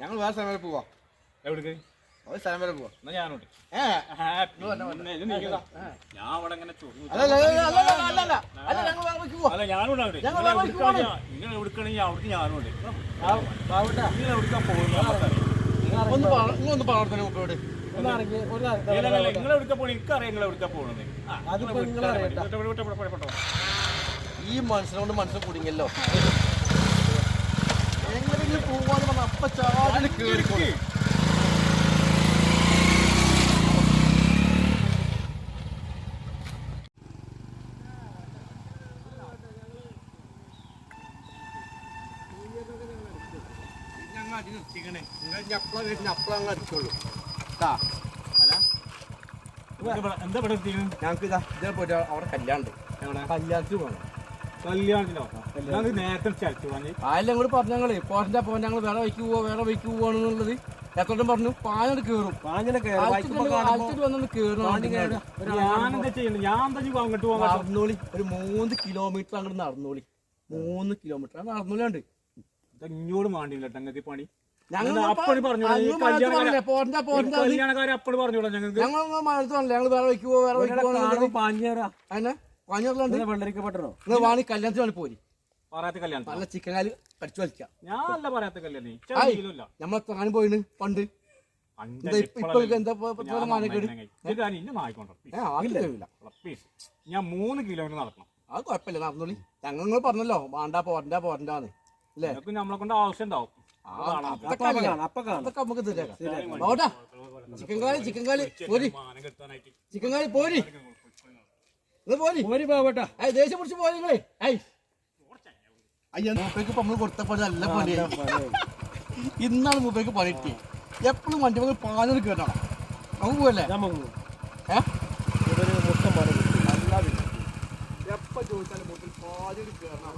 ഞങ്ങൾ വേറെ സ്ഥലം വരെ പോവാ. എവിടേക്ക്? ഒരു സ്ഥലം വരെ പോവാ. എന്നാ ഞാനോട്ട്. ഞാൻ അവിടെ ഒന്ന് ഒന്ന് ഈ മനുഷ്യനോട് മനസ്സിൽ കുടുങ്ങിയല്ലോ. എങ്ങനെയെങ്കിലും പോവാന്ന് പറഞ്ഞ അപ്പ ചാടിന് ഞങ്ങൾ അടി നിർത്തിക്കണേ നിങ്ങൾ വരുന്ന അപ്പള. എന്താ ഇവിടെ ഞങ്ങൾക്ക് ഇതാ ഇതേ പോയിട്ട് അവിടെ കല്യാണം കല്യാണത്തിൽ കല്യാണത്തിന് പോകണം കല്യാണത്തിനോ? ഞങ്ങൾക്ക് നേരത്തെ ചരച്ചു പറഞ്ഞു അതിൽ ഞങ്ങൾ പറഞ്ഞു ഞങ്ങൾ പോഷന്റെ അപ്പൊ ഞങ്ങൾ വേറെ വൈക്ക് പോവാ വേറെ വൈക്ക് പോവാണെന്നുള്ളത്. എത്രയും പറഞ്ഞു പാഞ്ഞത് കേറും. ഞാനെന്താ ചെയ്യുന്നത് ഞാൻ എന്താ അങ്ങോട്ട് പോകാൻ നടന്നോളി. ഒരു മൂന്ന് കിലോമീറ്റർ അങ്ങോട്ട് നടന്നോളി. മൂന്ന് കിലോമീറ്റർ. നടന്നോളിയുണ്ട്. ഇങ്ങോട്ട് മാണ്ടില്ല ഞങ്ങൾക്ക് പണി. ഞങ്ങൾ മഴത്ത് പറഞ്ഞില്ല? ഞങ്ങൾ വേറെ വയ്ക്കുവോ വേറെ വയ്ക്കുവോ പാഞ്ഞേരാ അതിനെ വാണി കല്യാണത്തിന് പോരി. നല്ല ചിക്കൻ കാൽ കടിച്ചു വലിക്കാം. ഞാൻ അല്ല നമ്മൾ താൻ പോയിന് പണ്ട്. ഞാൻ അത് ഞങ്ങൾ പറഞ്ഞല്ലോ വേണ്ട പോരണ്ട പോരണ്ടാന്ന്. അല്ലേ നമ്മളെ കൊണ്ട് ആവശ്യം ഉണ്ടാവും. നമുക്ക് ചിക്കൻ കാലി ചിക്കൻ കാലി പോരി. ചിക്കൻ കാലി പോരി. പോയി നല്ല ഇന്നാണ് മൂപ്പേക്ക് പണി കിട്ടി എപ്പോഴും വണ്ടി നമുക്ക് പാഞ്ഞത് കേട്ടോ. നമുക്ക് പോയല്ലേ നമുക്ക് എപ്പോ ചോദിച്ചാലും പാലൊരു കേറണം